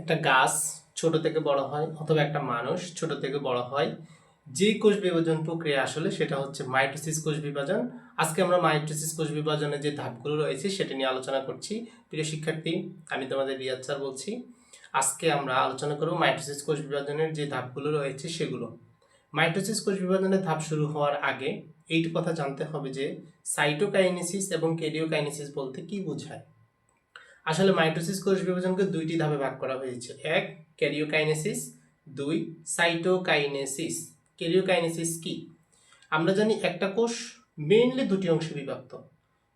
একটা গাছ ছোট থেকে বড় হয় অথবা একটা মানুষ ছোট থেকে বড় হয়, যে কোষ বিভাজন প্রক্রিয়া আসলে সেটা হচ্ছে মাইটোসিস কোষ বিভাজন। আজকে আমরা মাইটোসিস কোষ বিভাজনের যে ধাপগুলো রয়েছে সেটা নিয়ে আলোচনা করছি। প্রিয় শিক্ষার্থী, আমি তোমাদের রিয়াজ স্যার বলছি, আজকে আমরা আলোচনা করব মাইটোসিস কোষ বিভাজনের যে ধাপগুলো রয়েছে সেগুলো। মাইটোসিস কোষ বিভাজনের ধাপ শুরু হওয়ার আগে এইট কথা জানতে হবে যে সাইটোকাইনেসিস এবং কেরিওকাইনেসিস বলতে কি বোঝায়? আসলে মাইটোসিস কোষ বিভাজনকে দুইটি ধাপে ভাগ করা হয়েছে। এক, ক্যারিওকাইনেসিস। দুই, সাইটোকাইনেসিস। ক্যারিওকাইনেসিস কি? আমরা জানি একটা কোষ মেইনলি দুটি অংশে বিভক্ত।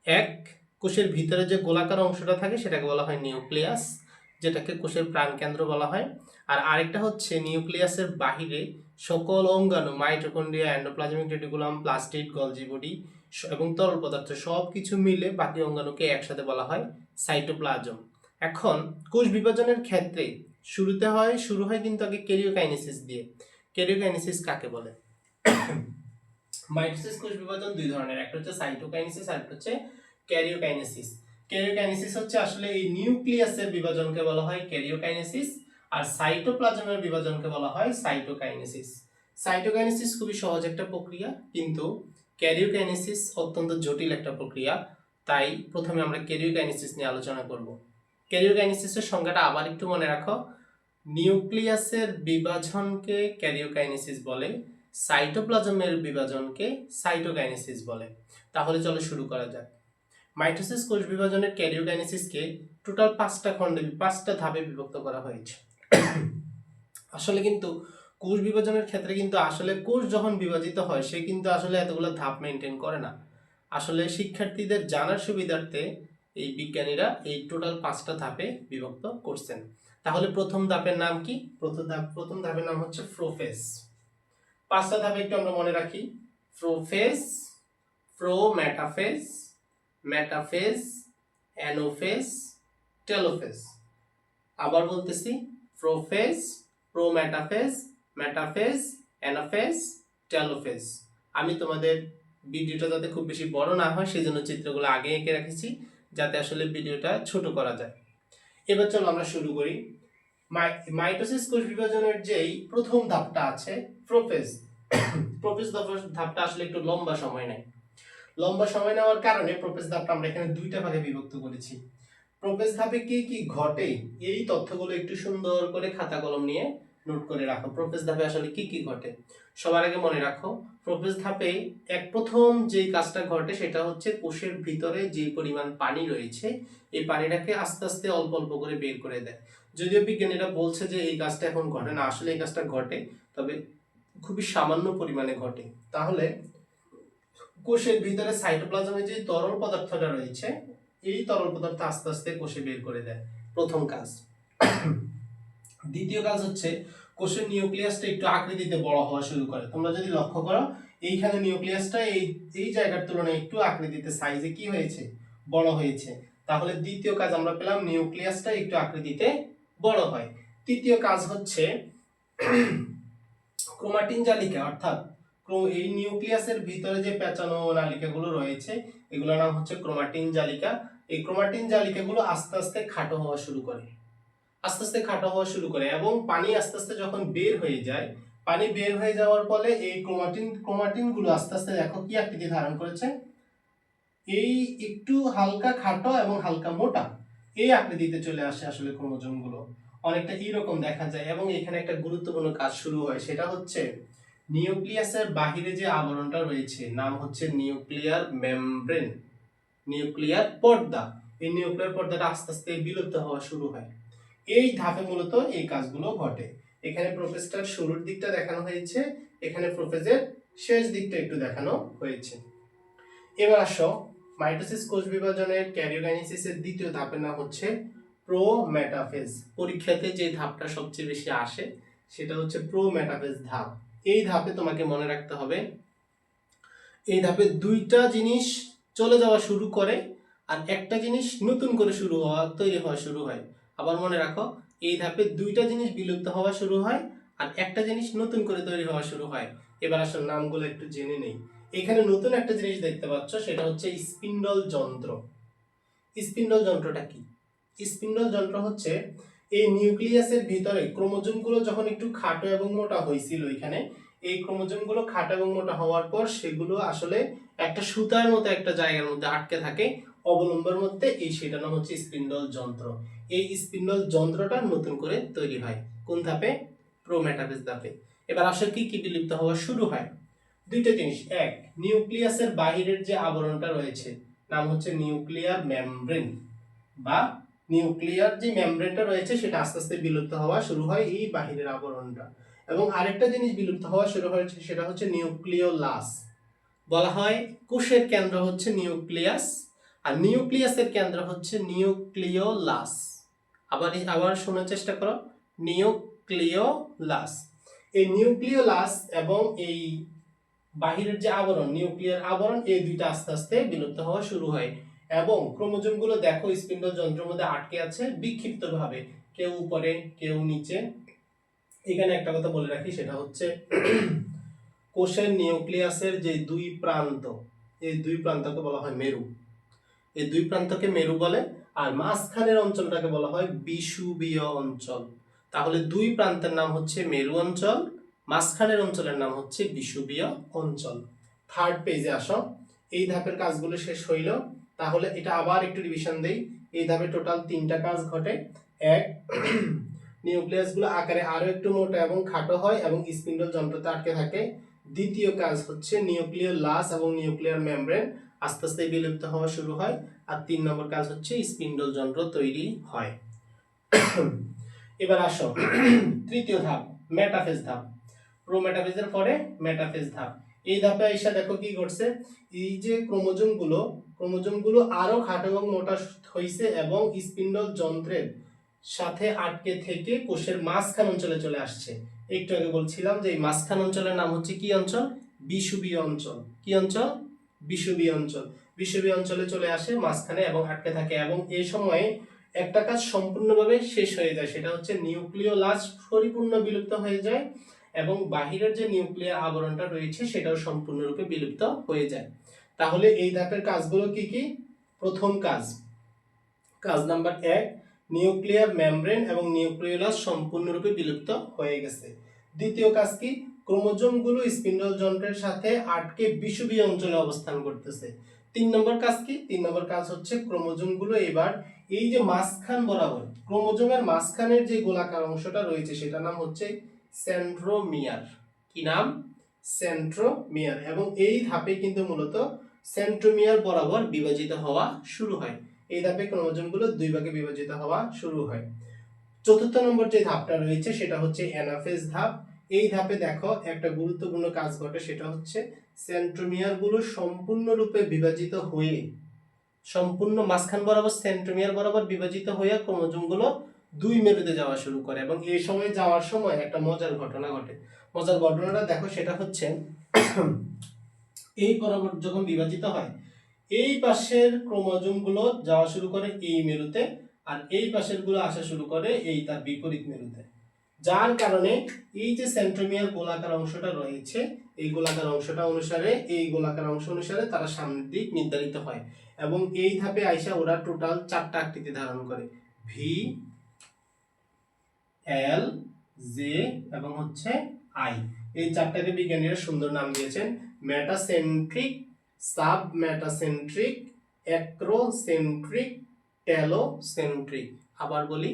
এক, কোষের ভিতরে যে গোলাকার অংশটা থাকে, সেটাকে বলা হয় নিউক্লিয়াস, যেটাকে কোষের প্রাণকেন্দ্র বলা হয়। আর আরেকটা হচ্ছে নিউক্লিয়াসের বাহিরে সকল অঙ্গাণু, mitochondria endoplasmic reticulum, plastid Golgi body এবং তরল পদার্থ সব কিছু মিলে বাকি অঙ্গাণুকে একসাথে বলা হয় সাইটোপ্লাজম। এখন, কোষ বিভাজনের ক্ষেত্রে শুরুতে হয়, শুরু হয় কিন্তু আগে ক্যারিওকাইনেসিস দিয়ে। ক্যারিওকাইনেসিস কাকে বলে? মাইটোসিস কোষ বিভাজন দুই ধরনের, একটা হচ্ছে সাইটোকাইনেসিস আর একটা হচ্ছে ক্যারিওকাইনেসিস ক্যারিওকাইনেসিস হচ্ছে আসলে এই নিউক্লিয়াসের বিভাজনকে বলা হয় ক্যারিওকাইনেসিস আর সাইটোপ্লাজমের বিভাজনকে বলা হয় সাইটোকাইনেসিস। সাইটোকাইনেসিস খুবই সহজ একটা প্রক্রিয়া, কিন্তু ক্যারিওকাইনেসিস অত্যন্ত জটিল একটা প্রক্রিয়া। তাই প্রথমে আমরা ক্যারিওকাইনেসিস নিয়ে আলোচনা করব। ক্যারিওকাইনেসিসের সংজ্ঞাটা আবার একটু মনে রাখো। নিউক্লিয়াসের বিভাজনকে ক্যারিওকাইনেসিস বলে সাইটোপ্লাজমের বিভাজনকে সাইটোকাইনেসিস বলে। তাহলে চলো শুরু করা যাক। মাইটোসিস কোষ বিভাজনের ক্যারিওকাইনেসিসকে টোটাল পাঁচটা খণ্ডে, পাঁচটা ধাপে বিভক্ত করা হয়েছে। আসলে কিন্তু কোষ বিভাজনের ক্ষেত্রে কিন্তু আসলে কোষ যখন বিভাজিত হয়, সে কিন্তু আসলে এতগুলো ধাপ মেনটেন করে না। আসলে শিক্ষার্থীদের জানার সুবিধার্থে এই বিজ্ঞানীরা এই টোটাল পাঁচটা ধাপে বিভক্ত করছেন। তাহলে প্রথম ধাপের নাম কি? প্রথম ধাপ, প্রথম ধাপের নাম হচ্ছে ফ্রোফেজ পাঁচটা ধাপে একটু আমরা মনে রাখি। Prophase prometaphase metaphase anaphase, telophase. আবার বলতেছি, prophase prometaphase metaphase anaphase, telophase. আমি তোমাদের ভিডিওটা যাতে খুব বেশি বড় না হয় সেই জন্য চিত্রগুলো আগে এঁকে রেখেছি, যাতে আসলে ভিডিওটা ছোট করা যায়। এবার চলো আমরা শুরু করি। মাই- মাইটোসিস কোষ বিভাজনের যেই প্রথম ধাপটা আছে, প্রোফেজ। প্রোফেজ ধাপ- ধাপটা আসলে একটু লম্বা সময় নেয়। লম্বা সময় নেওয়ার কারণে প্রোফেজ ধাপটা আমরা এখানে দুইটা ভাগে বিভক্ত করেছি। প্রোফেজ ধাপে কি কি ঘটে, এই তথ্যগুলো একটু সুন্দর করে খাতা কলম নিয়ে নোট করে রাখো। প্রোফেজ ধাপে আসলে কি কি ঘটে? সবার আগে মনে রাখো প্রোফেজ ধাপে এক প্রথম যে কাজটা ঘটে সেটা হচ্ছে কোষের ভিতরে যে পরিমাণ পানি রয়েছে, এই পানিটাকে আস্তে আস্তে অল্প অল্প করে বের করে দেয়। যদিও বিজ্ঞানীরা বলছে যে এই কাজটা এখন ঘটে না, আসলে এই কাজটা ঘটে, তবে খুবই সামান্য পরিমাণে ঘটে। তাহলে কোষের ভিতরে সাইটোপ্লাজমে যে তরল পদার্থটা রয়েছে, এই তরল পদার্থ আস্তে আস্তে কোষে বের করে দেয় প্রথম কাজ। দ্বিতীয় কাজ হচ্ছে কোষের নিউক্লিয়াসটা একটু আকৃতিতে বড় হওয়া শুরু করে। তোমরা যদি লক্ষ্য করো, এইখানে নিউক্লিয়াসটা এই এই জায়গার তুলনায় একটু আকৃতিতে সাইজে কি হয়েছে? বড় হয়েছে। তাহলে দ্বিতীয় কাজ আমরা পেলাম, নিউক্লিয়াসটা একটু আকৃতিতে বড় হয়। তৃতীয় কাজ হচ্ছে ক্রোমাটিন জালিকা, অর্থাৎ এই নিউক্লিয়াসের ভিতরে যে পেঁচানো নালিকাগুলো রয়েছে, এগুলোর নাম হচ্ছে ক্রোমাটিন জালিকা। এই ক্রোমাটিন জালিকাগুলো আস্তে আস্তে খাটো হওয়া শুরু করে। আস্তে আস্তে খাটো হওয়া শুরু করে এবং পানি আস্তে আস্তে যখন বের হয়ে যায়, পানি বের হয়ে যাওয়ার ফলে এই ক্রোমাটিন ক্রোমাটিনগুলো আস্তে আস্তে দেখো কি আকৃতি ধারণ করেছে? এই একটু হালকা খাটো এবং হালকা মোটা এই আকৃতিতে চলে আসে আসলে ক্রোমোজোমগুলো অনেকটা এইরকম দেখা যায় এবং এখানে একটা গুরুত্বপূর্ণ কাজ শুরু হয়, সেটা হচ্ছে নিউক্লিয়াসের বাহিরে যে আবরণটা রয়েছে, নাম হচ্ছে নিউক্লিয়ার মেমব্রেন, নিউক্লিয়ার পর্দা। এই নিউক্লিয়ার পর্দাটা আস্তে আস্তে বিলুপ্ত হওয়া শুরু হয়। এই ধাপে মূলত এই কাজগুলো ঘটে। এখানে প্রোফেসটার শুরুর দিকটা দেখানো হয়েছে, এখানে প্রোফেসের শেষ দিকটা একটু দেখানো হয়েছে। এবার আসো মাইটোসিস কোষ বিভাজনের ক্যারিওকাইনেসিসের দ্বিতীয় ধাপের নাম হচ্ছে প্রো প্রোমেটাফেজ পরীক্ষাতে যে ধাপটা সবচেয়ে বেশি আসে, সেটা হচ্ছে প্রো প্রোমেটাফেজ ধাপ। এই ধাপে তোমাকে মনে রাখতে হবে, এই ধাপে দুইটা জিনিস চলে যাওয়া শুরু করে, আর একটা জিনিস নতুন করে শুরু হওয়া, তৈরি হওয়া শুরু হয়। আবার মনে রাখো, এই ধাপে দুইটা জিনিস বিলুপ্ত হওয়া শুরু হয় আর একটা জিনিস নতুন করে তৈরি হওয়া শুরু হয়। এবার আসলে নামগুলো একটু জেনে নেই। এখানে নতুন একটা জিনিস দেখতে পাচ্ছ, সেটা হচ্ছে স্পিন্ডল যন্ত্র। স্পিন্ডল যন্ত্রটা কি? স্পিন্ডল যন্ত্র হচ্ছে এই নিউক্লিয়াসের ভিতরে ক্রোমোজোমগুলো যখন একটু খাটো এবং মোটা হয়েছিল এখানে এই ক্রোমোজোমগুলো খাটো এবং মোটা হওয়ার পর সেগুলো আসলে একটা সুতার মতো একটা জায়গার মধ্যে আটকে থাকে অবলম্বনের মধ্যে এই সেটা নাম হচ্ছে স্পিন্ডল যন্ত্র। এই স্পিন্ডল যন্ত্রটা নতুন করে তৈরি হয়। কোন ধাপে? প্রোমেটাফেজ ধাপে। এবার আসলে কি কি বিলুপ্ত হওয়া শুরু হয়? দুইটা জিনিস। এক, নিউক্লিয়াসের বাহিরের যে আবরণটা রয়েছে, নাম হচ্ছে নিউক্লিয়ার মেমব্রেন বা নিউক্লিয়ার যে মেমব্রেনটা রয়েছে, সেটা আস্তে আস্তে বিলুপ্ত হওয়া শুরু হয় এই বাহিরের আবরণটা। এবং আরেকটা জিনিস বিলুপ্ত হওয়া শুরু হয়েছে, সেটা হচ্ছে নিউক্লিওলাস। বলা হয় কোষের কেন্দ্র হচ্ছে নিউক্লিয়াস, আর নিউক্লিয়াসের কেন্দ্র হচ্ছে নিউক্লিওলাস। আবার আবার শোনার চেষ্টা করো। নিউক্লিওলাস। এই নিউক্লিওলাস এবং এই বাহিরের যে আবরণ, নিউক্লিয়ার আবরণ, এই দুইটা আস্তে আস্তে বিলুপ্ত হওয়া শুরু হয়। এবং ক্রোমোজোমগুলো দেখো, স্পিন্ডল যন্ত্রের মধ্যে আটকে আছে বিক্ষিপ্ত ভাবে কেউ উপরে, কেউ নিচে। এখানে একটা কথা বলে রাখি, সেটা হচ্ছে কোষের নিউক্লিয়াসের যে দুই প্রান্ত, এই দুই প্রান্তকে বলা হয় মেরু। এই দুই প্রান্তকে মেরু বলে। আর মাঝখানের অঞ্চলটাকে বলা হয় বিষুবীয় অঞ্চল। তাহলে দুই প্রান্তের নাম হচ্ছে মেরু অঞ্চল, মাঝখানের অঞ্চলের নাম হচ্ছে বিষুবীয় অঞ্চল। থার্ড পেজে আসো। এই ধাপের কাজগুলো শেষ হইল। তাহলে এটা আবার একটু রিভিশন দেই। এই ধাপে টোটাল তিনটা কাজ ঘটে। এক নিউক্লিয়াসগুলো আকারে আরও একটু মোটা এবং খাটো হয় এবং স্পিন্ডল যন্ত্রতে আটকে থাকে। দ্বিতীয় কাজ হচ্ছে নিউক্লিয়ার লাস এবং নিউক্লিয়ার মেমব্রেন। আস্তে আস্তে বিলুপ্ত হওয়া শুরু হয় আর তিন নম্বর কাজ হচ্ছে স্পিন্ডল যন্ত্র তৈরি হয়। এবার আসো। তৃতীয় ধাপ, মেটাফেজ ধাপ। প্রোমেটাফেজের পরে মেটাফেজ ধাপ। এই ধাপে এসে দেখো কি ঘটছে? এই যে ক্রোমোজোমগুলো ক্রোমোজোমগুলো আরও খাটো এবং মোটা হয়েছে এবং স্পিন্ডল যন্ত্রের সাথে আটকে থেকে কোষের মাঝখান অঞ্চলে চলে আসছে। একটু আগে বলছিলাম যে এই মাঝখান অঞ্চলের নাম হচ্ছে কি অঞ্চল? বিষুবীয় অঞ্চল। কি অঞ্চল? বিষুবীয় অঞ্চল। বিষুবীয় অঞ্চলে চলে আসে মাঝখানে এবং আটকে থাকে এবং এই সময়ে একটা কাজ সম্পূর্ণভাবে শেষ হয়ে যায়, সেটা হচ্ছে নিউক্লিওলাস পরিপূর্ণ বিলুপ্ত হয়ে যায় এবং বাহিরের যে নিউক্লিয়ার আবরণটা রয়েছে সেটাও সম্পূর্ণরূপে বিলুপ্ত হয়ে যায়। তাহলে এই ধাপের কাজগুলো কি কি? প্রথম কাজ কাজ নাম্বার এক, নিউক্লিয়ার মেমব্রেন এবং নিউক্লিওলাস সম্পূর্ণরূপে বিলুপ্ত হয়ে গেছে। দ্বিতীয় কাজ কি? ক্রোমোজোমগুলো স্পিন্ডল যন্ত্রের সাথে আটকে বিষুবীয় অঞ্চলে অবস্থান করতেছে। তিন নম্বর কাজ কি? তিন নম্বর কাজ হচ্ছে ক্রোমোজোমগুলো এবার এই যে মাঝখান বরাবর, ক্রোমোজোমের মাঝখানের যে গোলাকার অংশটা রয়েছে সেটা নাম হচ্ছে সেন্ট্রোমিয়ার। কি নাম? সেন্ট্রোমিয়ার। এবং এই ধাপে কিন্তু মূলত সেন্ট্রোমিয়ার বরাবর বিভাজিত হওয়া শুরু হয়। এই ধাপে ক্রোমোজোমগুলো দুই ভাগে বিভাজিত হওয়া শুরু হয়। চতুর্থ নম্বর যে ধাপটা রয়েছে সেটা হচ্ছে অ্যানাফেজ ধাপ। এই ধাপে দেখো একটা গুরুত্বপূর্ণ কাজ ঘটে, সেটা হচ্ছে সেন্ট্রোমিয়ারগুলো সম্পূর্ণরূপে বিভাজিত হয়ে, সম্পূর্ণ মাঝখান বরাবর সেন্ট্রোমিয়ার বরাবর বিভাজিত হয়ে ক্রোমোজোমগুলো দুই মেরুতে যাওয়া শুরু করে এবং এই সময় যাওয়ার সময় একটা মজার ঘটনা ঘটে। মজার ঘটনাটা দেখো, সেটা হচ্ছে এই বরাবর যখন বিভাজিত হয়, এই পাশের ক্রোমোজোমগুলো যাওয়া শুরু করে এই মেরুতে আর এই পাশেরগুলো আসা শুরু করে এই তার বিপরীত মেরুতে। যার কারণে এই যে সেন্ট্রোমিয়ার গোলাকার অংশটা রয়েছে, এই গোলাকার অংশটা অনুসারে, এই গোলাকার অংশ অনুসারে তারা সামনের দিক নির্ধারিত হয় এবং এই ধাপে আইসা ওরা টোটাল চারটা আকৃতি ধারণ করে। ভি এল জে এবং হচ্ছে আই এই চারটাকে বিজ্ঞানীরা সুন্দর নাম দিয়েছেন। Metacentric sub metacentric acrocentric telocentric আবার বলি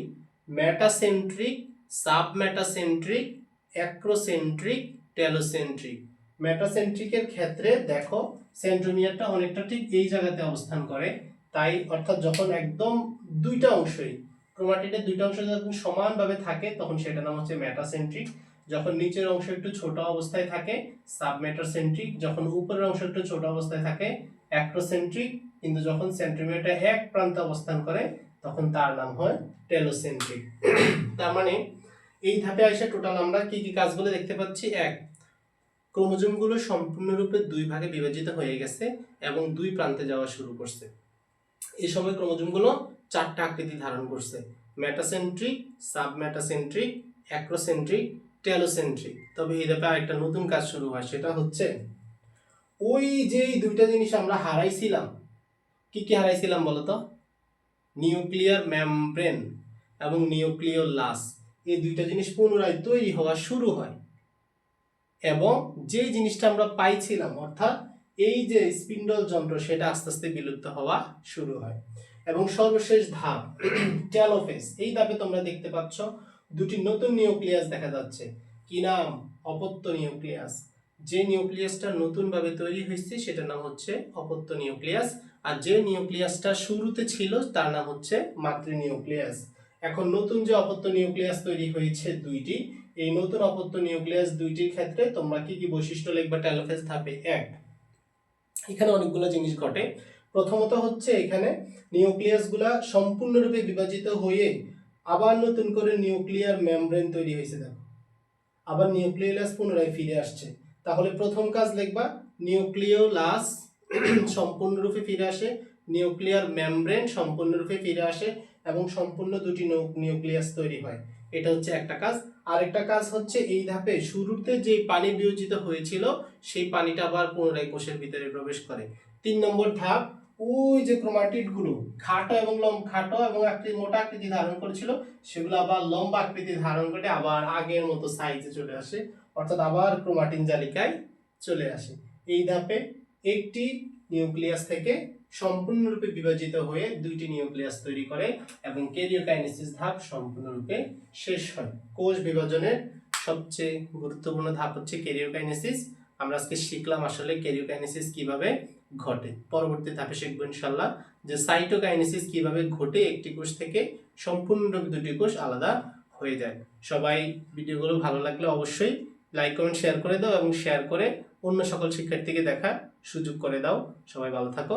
metacentric sub metacentric acrocentric, telocentric. মেটাসেন্ট্রিকের ক্ষেত্রে দেখো, সেন্ট্রোমিয়ারটা অনেকটা ঠিক এই জায়গাতে অবস্থান করে। তাই অর্থাৎ যখন একদম দুইটা অংশই, ক্রোমাটিডের দুইটা অংশ যখন সমানভাবে থাকে, তখন সেটা নাম হচ্ছে মেটাসেন্ট্রিক। যখন নিচের অংশ একটু ছোট অবস্থায় থাকে, সাবমেটাসেন্ট্রিক। যখন উপরের অংশ একটু ছোট অবস্থায় থাকে, অ্যাক্রোসেন্ট্রিক। কিন্তু যখন সেন্ট্রোমিয়ারটা এক প্রান্তে অবস্থান করে, তখন তার নাম হয় টেলোসেন্ট্রিক। তার মানে এই ধাপে এসে টোটাল আমরা কি কি কাজগুলো দেখতে পাচ্ছি? এক, ক্রোমোজোমগুলো সম্পূর্ণরূপে দুই ভাগে বিভাজিত হয়ে গেছে এবং দুই প্রান্তে যাওয়া শুরু করছে। এই সময় ক্রোমোজোমগুলো চারটা আকৃতি ধারণ করছে। Metacentric, submetacentric, acrocentric, telocentric. তবে এই ধাপে আরেকটা নতুন কাজ শুরু হয়, সেটা হচ্ছে ওই যে দুইটা জিনিস আমরা হারাইছিলাম, কি কি হারাইছিলাম বলতো? নিউক্লিয়ার মেমব্রেন এবং নিউক্লিওলাস। এই দুইটা জিনিস পুনরায় তৈরি হওয়া শুরু হয়। এবং যে জিনিসটা আমরা পাইছিলাম, অর্থাৎ এই যে স্পিন্ডল যন্ত্র, সেটা আস্তে আস্তে বিলুপ্ত হওয়া শুরু হয়। এবং সর্বশেষ ধাপ টেলোফেস এই ধাপে তোমরা দেখতে পাচ্ছ দুটি নতুন নিউক্লিয়াস দেখা যাচ্ছে। কি নাম? অপত্য নিউক্লিয়াস। যে নিউক্লিয়াসটা নতুনভাবে তৈরি হয়েছে, সেটার নাম হচ্ছে অপত্য নিউক্লিয়াস। আর যে নিউক্লিয়াসটা শুরুতে ছিল, তার নাম হচ্ছে মাতৃ নিউক্লিয়াস এখন নতুন যে অপত্য নিউক্লিয়াস তৈরি হয়েছে দুইটি, এই নতুন অপত্য নিউক্লিয়াস দুইটির ক্ষেত্রে তোমরা কি কি বৈশিষ্ট্য লিখবা? টেলোফেজ ধাপে এক। এখানে অনেকগুলো জিনিস ঘটে। প্রথমত হচ্ছে এখানে নিউক্লিয়াসগুলা সম্পূর্ণরূপে বিভাজিত হয়ে আবার নতুন করে নিউক্লিয়ার মেমব্রেন তৈরি হয়েছে, দেখো। আবার নিউক্লিয়াস পুনরায় ফিরে আসছে। তাহলে প্রথম কাজ লিখবা, নিউক্লিওলাস সম্পূর্ণরূপে ফিরে আসে নিউক্লিয়ার মেমব্রেন সম্পূর্ণরূপে ফিরে আসে এবং সম্পূর্ণ দুটি নিউক্লিয়াস তৈরি হয়। এটা হচ্ছে একটা কাজ। আরেকটা কাজ হচ্ছে এই ধাপে শুরুতে যে পানি বিয়োজিত হয়েছিল, সেই পানিটা আবার পুনরায় কোষের ভিতরে প্রবেশ করে। তিন নম্বর ধাপ, ওই যে ক্রোমাটিডগুলো খাটো এবং লম্ব খাটো এবং আকৃতি মোটা আকৃতি ধারণ করেছিল, সেগুলো আবার লম্বা আকৃতি ধারণ করে আবার আগের মতো সাইজে চলে আসে, অর্থাৎ আবার ক্রোমাটিন জালিকায় চলে আসে। এই ধাপে একটি নিউক্লিয়াস থেকে সম্পূর্ণরূপে বিভাজিত হয়ে দুইটি নিউক্লিয়াস তৈরি করে এবং ক্যারিওকাইনেসিস ধাপ সম্পূর্ণরূপে শেষ হয়। কোষ বিভাজনের সবচেয়ে গুরুত্বপূর্ণ ধাপ হচ্ছে ক্যারিওকাইনেসিস আমরা আজকে শিখলাম আসলে ক্যারিওকাইনেসিস কীভাবে ঘটে। পরবর্তী ধাপে শিখব ইনশাল্লাহ যে সাইটোকাইনেসিস কীভাবে ঘটে একটি কোষ থেকে সম্পূর্ণরূপে দুটি কোষ আলাদা হয়ে যায়। সবাই ভিডিওগুলো ভালো লাগলে অবশ্যই লাইক, কমেন্ট, শেয়ার করে দাও এবং শেয়ার করে অন্য সকল শিক্ষার্থীকে দেখার সুযোগ করে দাও। সবাই ভালো থাকো।